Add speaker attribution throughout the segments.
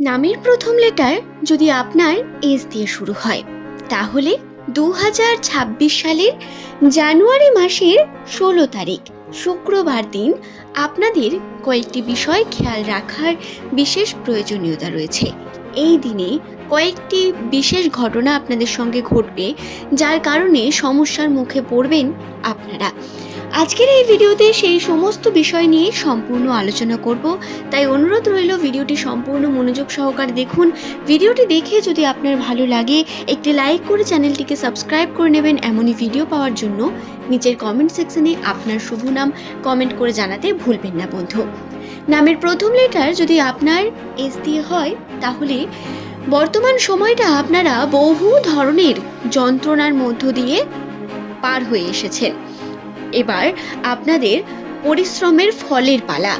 Speaker 1: নামের প্রথম লেটার যদি আপনার এস দিয়ে শুরু হয়, তাহলে দু হাজার ছাব্বিশ সালের জানুয়ারি মাসের ষোলো তারিখ, শুক্রবার দিন আপনাদের কয়েকটি বিষয় খেয়াল রাখার বিশেষ প্রয়োজনীয়তা রয়েছে। এই দিনে কয়েকটি বিশেষ ঘটনা আপনাদের সঙ্গে ঘটবে, যার কারণে সমস্যার মুখে পড়বেন আপনারা। আজকের এই ভিডিওতে সেই সমস্ত বিষয় নিয়ে সম্পূর্ণ আলোচনা করব। তাই অনুরোধ রইল ভিডিওটি সম্পূর্ণ মনোযোগ সহকারে দেখুন। ভিডিওটি দেখে যদি আপনার ভালো লাগে, একটি লাইক করে চ্যানেলটিকে সাবস্ক্রাইব করে নেবেন এমনই ভিডিও পাওয়ার জন্য। নিচের কমেন্ট সেকশনে আপনার শুভ নাম কমেন্ট করে জানাতে ভুলবেন না, বন্ধু। নামের প্রথম লেটার যদি আপনার এস দিয়ে হয়, তাহলে বর্তমান সময়টা আপনারা বহু ধরনের যন্ত্রণার মধ্য দিয়ে পার হয়ে এসেছেন। এবার আপনাদের পরিশ্রমের ফলের পালা।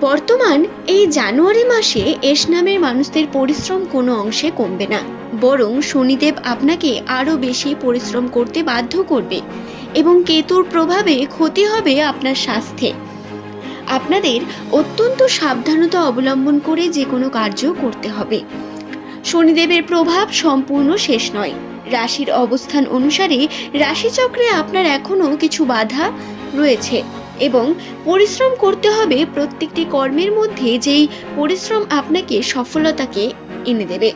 Speaker 1: বর্তমান এই জানুয়ারি মাসে এস নামের মানুষদের পরিশ্রম কোনো অংশে কমবে না। বরং শনিদেব আপনাকে আরও বেশি পরিশ্রম করতে বাধ্য করবে এবং কেতুর প্রভাবে ক্ষতি হবে আপনার স্বাস্থ্যে। আপনাদের অত্যন্ত সাবধানতা অবলম্বন করে যে কোনো কার্য করতে হবে। শনিদেবের প্রভাব সম্পূর্ণ শেষ নয়। রাশির অবস্থান অনুসারে রাশিচক্রে আপনার এখনও কিছু বাধা রয়েছে এবং পরিশ্রম করতে হবে প্রত্যেকটি কর্মের মধ্যে যেই পরিশ্রম আপনাকে সফলতাকে এনে দেবে।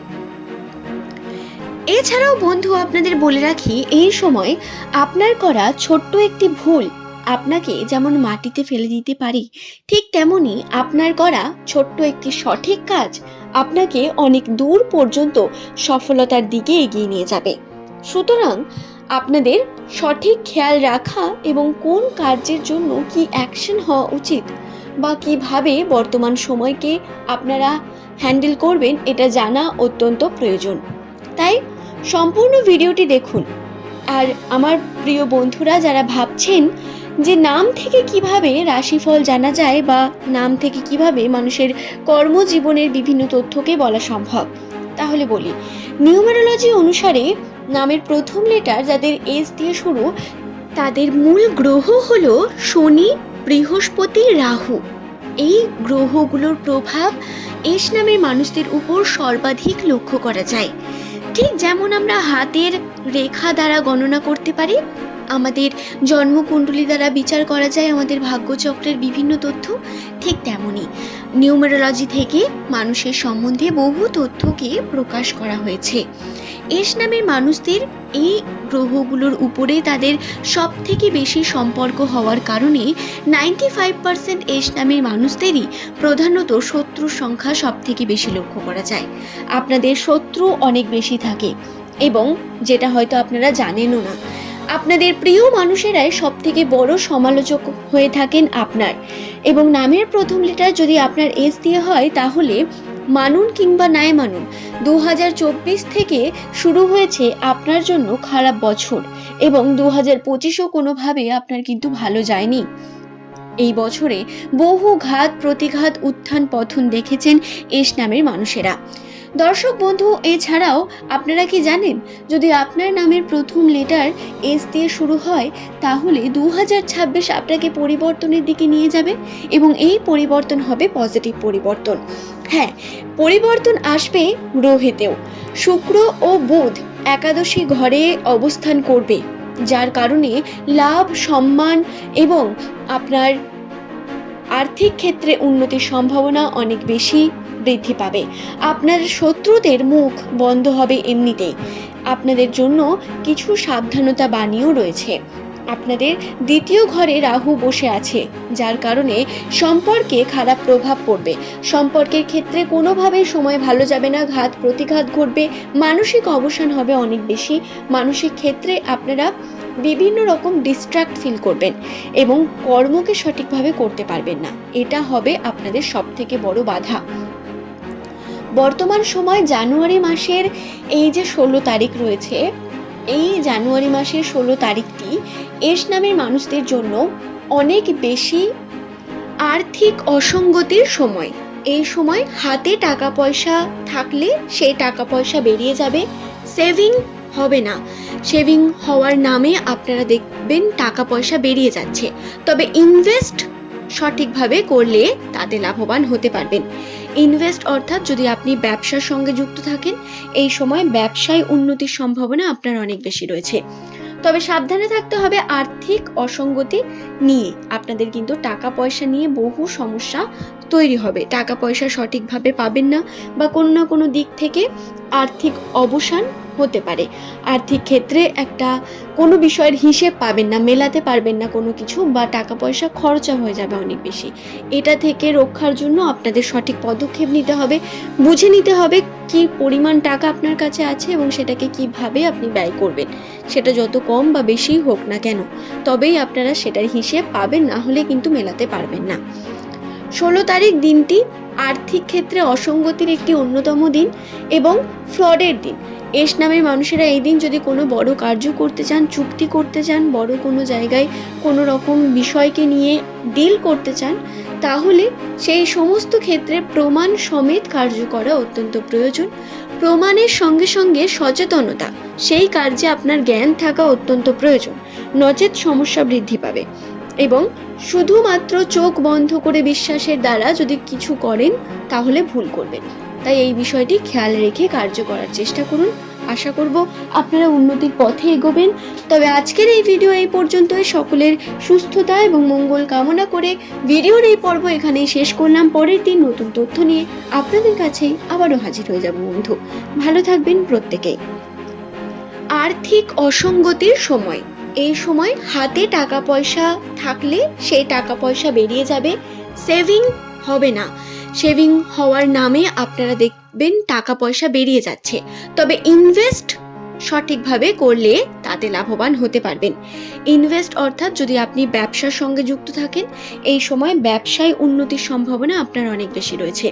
Speaker 1: এছাড়াও বন্ধু, আপনাদের বলে রাখি, এই সময় আপনার করা ছোট্ট একটি ভুল আপনাকে যেমন মাটিতে ফেলে দিতে পারি, ঠিক তেমনি আপনার করা ছোট্ট একটি সঠিক কাজ আপনাকে অনেক দূর পর্যন্ত সফলতার দিকে এগিয়ে নিয়ে যাবে। সুতরাং আপনাদের সঠিক খেয়াল রাখা এবং কোন কার্যের জন্য কি অ্যাকশন হওয়া উচিত বা কীভাবে বর্তমান সময়কে আপনারা হ্যান্ডেল করবেন, এটা জানা অত্যন্ত প্রয়োজন। তাই সম্পূর্ণ ভিডিওটি দেখুন। আর আমার প্রিয় বন্ধুরা, যারা ভাবছেন যে নাম থেকে কীভাবে রাশিফল জানা যায় বা নাম থেকে কীভাবে মানুষের কর্মজীবনের বিভিন্ন তথ্যকে বলা সম্ভব? তাহলে বলি, নিউমেরোলজি অনুসারে নামের প্রথম লেটার যাদের এস দিয়ে শুরু, তাদের মূল গ্রহ হল শনি, বৃহস্পতি, রাহু। এই গ্রহগুলোর প্রভাব এস নামের মানুষদের উপর সর্বাধিক লক্ষ্য করা যায়। ঠিক যেমন আমরা হাতের রেখা দ্বারা গণনা করতে পারি আমাদের জন্মকুণ্ডলী দ্বারা বিচার করা যায়, আমাদের ভাগ্যচক্রের বিভিন্ন তথ্য ঠিক তেমনই। নিউমেরোলজি থেকে মানুষের সম্বন্ধে বহু তথ্যকে প্রকাশ করা হয়েছে। এস নামের মানুষদের এই গ্রহগুলোর উপরে তাদের সব থেকে বেশি সম্পর্ক হওয়ার কারণে নাইনটি ফাইভ পার্সেন্ট এস নামের মানুষদেরই প্রধানত শত্রুর সংখ্যা সব থেকে বেশি লক্ষ্য করা যায়। আপনাদের শত্রু অনেক বেশি থাকে এবং যেটা হয়তো আপনারা জানেনও না। আপনাদের প্রিয় মানুষেরাই সব থেকে বড় সমালোচক হয়ে থাকেন আপনার। এবং নামের প্রথম লেটার যদি আপনার এস দিয়ে হয়, তাহলে মানুন কিংবা নাই মানুন দু হাজার চব্বিশ থেকে শুরু হয়েছে আপনার জন্য খারাপ বছর। এবং দু হাজার পঁচিশও কোনোভাবে আপনার কিন্তু ভালো যায়নি। এই বছরে বহু ঘাত, প্রতিঘাত উত্থান পথন দেখেছেন এস নামের মানুষেরা। দর্শক বন্ধু, এছাড়াও আপনারা কি জানেন, যদি আপনার নামের প্রথম লেটার এস দিয়ে শুরু হয়, তাহলে দু ছাব্বিশ আপনাকে পরিবর্তনের দিকে নিয়ে যাবে এবং এই পরিবর্তন হবে পজিটিভ পরিবর্তন। হ্যাঁ পরিবর্তন আসবে গ্রহেতেও শুক্র ও বুধ একাদশী ঘরে অবস্থান করবে, যার কারণে লাভ, সম্মান এবং আপনার আর্থিক ক্ষেত্রে উন্নতির সম্ভাবনা অনেক বেশি। বৃদ্ধি পাবে। আপনার শত্রুদের মুখ বন্ধ হবে এমনিতেই আপনাদের জন্য কিছু সাবধানতা বাণীও রয়েছে। আপনাদের দ্বিতীয় ঘরে রাহু বসে আছে, যার কারণে সম্পর্কে খারাপ প্রভাব পড়বে। সম্পর্কের ক্ষেত্রে কোনোভাবে সময় ভালো যাবে না, ঘাত প্রতিঘাত ঘটবে, মানসিক অবসান হবে অনেক বেশি। মানসিক ক্ষেত্রে আপনারা বিভিন্ন রকম ডিস্ট্রাক্ট ফিল করবেন এবং কর্মকে সঠিকভাবে করতে পারবেন না। এটা হবে আপনাদের সবথেকে বড় বাধা। বর্তমান সময় জানুয়ারি মাসের এই যে ষোলো তারিখ রয়েছে, এই জানুয়ারি মাসের ষোলো তারিখটি এস নামের মানুষদের জন্য অনেক বেশি আর্থিক অসঙ্গতির সময়। এই সময় হাতে টাকা পয়সা থাকলে সেই টাকা পয়সা বেরিয়ে যাবে, সেভিং হবে না। সেভিং হওয়ার নামে আপনারা দেখবেন টাকা পয়সা বেরিয়ে যাচ্ছে। তবে ইনভেস্ট সঠিকভাবে করলে তাতে লাভবান হতে পারবেন। ইনভেস্ট অর্থাৎ যদি আপনি ব্যবসার সঙ্গে যুক্ত থাকেন, এই সময় ব্যবসায় উন্নতির সম্ভাবনা আপনার অনেক বেশি রয়েছে। তবে সাবধানে থাকতে হবে আর্থিক অসঙ্গতি নিয়ে। আপনাদের কিন্তু টাকা পয়সা নিয়ে বহু সমস্যা তৈরি হবে। টাকা পয়সা সঠিকভাবে পাবেন না বা কোনো না কোনো দিক থেকে আর্থিক অবসান হতে পারে। আর্থিক ক্ষেত্রে একটা কোনো বিষয়ের হিসেব পাবেন না, মেলাতে পারবেন না কোনো কিছু বা টাকা পয়সা খরচা হয়ে যাবে অনেক বেশি। এটা থেকে রক্ষার জন্য আপনাদের সঠিক পদক্ষেপ নিতে হবে। বুঝে নিতে হবে কি পরিমাণ টাকা আপনার কাছে আছে এবং সেটাকে কীভাবে আপনি ব্যয় করবেন। সেটা যত কম বা বেশি হোক না কেন, তবেই আপনারা সেটার হিসেব পাবেন, না হলে কিন্তু মেলাতে পারবেন না। ষোলো তারিখ দিনটি আর্থিক ক্ষেত্রে অসঙ্গতির একটি অন্যতম দিন এবং ফ্রডের দিন। এস নামের মানুষেরা এই দিন যদি কোনো বড় কার্য করতে চান, চুক্তি করতে চান, বড় কোনো জায়গায় কোনো রকম বিষয়কে নিয়ে ডিল করতে চান, তাহলে সেই সমস্ত ক্ষেত্রে প্রমাণ সমেত কার্য করা অত্যন্ত প্রয়োজন। প্রমাণের সঙ্গে সঙ্গে সচেতনতা, সেই কার্যে আপনার জ্ঞান থাকা অত্যন্ত প্রয়োজন। নচেত সমস্যা বৃদ্ধি পাবে। এবং শুধুমাত্র চোখ বন্ধ করে বিশ্বাসের দ্বারা যদি কিছু করেন, তাহলে ভুল করবেন। তাই এই বিষয়টি খেয়াল রেখে কার্য করার চেষ্টা করুন। আশা করব আপনারা উন্নতির পথে এগোবেন। তবে আজকের এই ভিডিও এই পর্যন্তই। সকলের সুস্থতা এবং মঙ্গল কামনা করে ভিডিওর এই পর্ব এখানেই শেষ করলাম। পরের দিন নতুন তথ্য নিয়ে আপনাদের কাছেই আবারও হাজির হয়ে যাব বন্ধু। ভালো থাকবেন প্রত্যেকেই আর্থিক অসঙ্গতির সময়। এই সময় হাতে টাকা পয়সা থাকলে সেই টাকা পয়সা বেরিয়ে যাবে। সেভিং হবে না। সেভিং হওয়ার নামে আপনারা দেখবেন টাকা পয়সা বেরিয়ে যাচ্ছে। তবে ইনভেস্ট সঠিকভাবে করলে তাতে লাভবান হতে পারবেন। ইনভেস্ট অর্থাৎ যদি আপনি ব্যবসার সঙ্গে যুক্ত থাকেন, এই সময় ব্যবসায় উন্নতির সম্ভাবনা আপনার অনেক বেশি রয়েছে।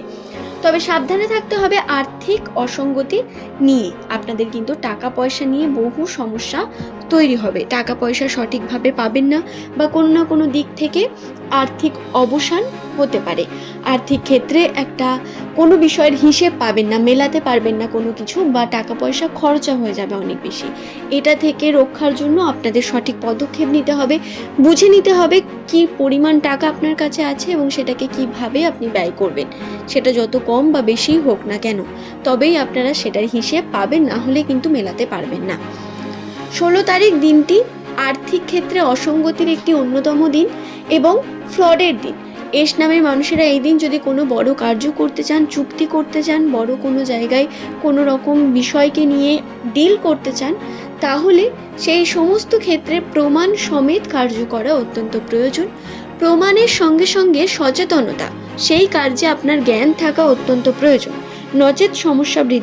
Speaker 1: তবে সাবধানে থাকতে হবে আর্থিক অসঙ্গতি নিয়ে। আপনাদের কিন্তু টাকা পয়সা নিয়ে বহু সমস্যা তৈরি হবে। টাকা পয়সা সঠিকভাবে পাবেন না বা কোনো না কোনো দিক থেকে আর্থিক অবসান হতে পারে। আর্থিক ক্ষেত্রে একটা কোনো বিষয়ের হিসেব পাবেন না, মেলাতে পারবেন না কোনো কিছু বা টাকা পয়সা খরচা হয়ে যাবে অনেক বেশি। এটা থেকে রক্ষার জন্য আপনাদের সঠিক পদক্ষেপ নিতে হবে। বুঝে নিতে হবে কি পরিমাণ টাকা আপনার কাছে আছে এবং সেটাকে কীভাবে আপনি ব্যয় করবেন। সেটা যত কম বা বেশি হোক না কেন, তবেই আপনারা সেটার হিসেব পাবেন, না হলে কিন্তু মেলাতে পারবেন না। ষোলো তারিখ দিনটি আর্থিক ক্ষেত্রে অসঙ্গতির একটি অন্যতম দিন এবং ফ্রডের দিন। এস নামের মানুষেরা এই দিন যদি কোনো বড় কার্য করতে চান, চুক্তি করতে চান, বড় কোনো জায়গায় কোনো রকম বিষয়কে নিয়ে ডিল করতে চান, তাহলে সেই সমস্ত ক্ষেত্রে প্রমাণ সমেত কার্য করা অত্যন্ত প্রয়োজন। প্রমাণের সঙ্গে সঙ্গে সচেতনতা, সেই কার্যে আপনার জ্ঞান থাকা অত্যন্ত প্রয়োজন। নচেত সমস্যা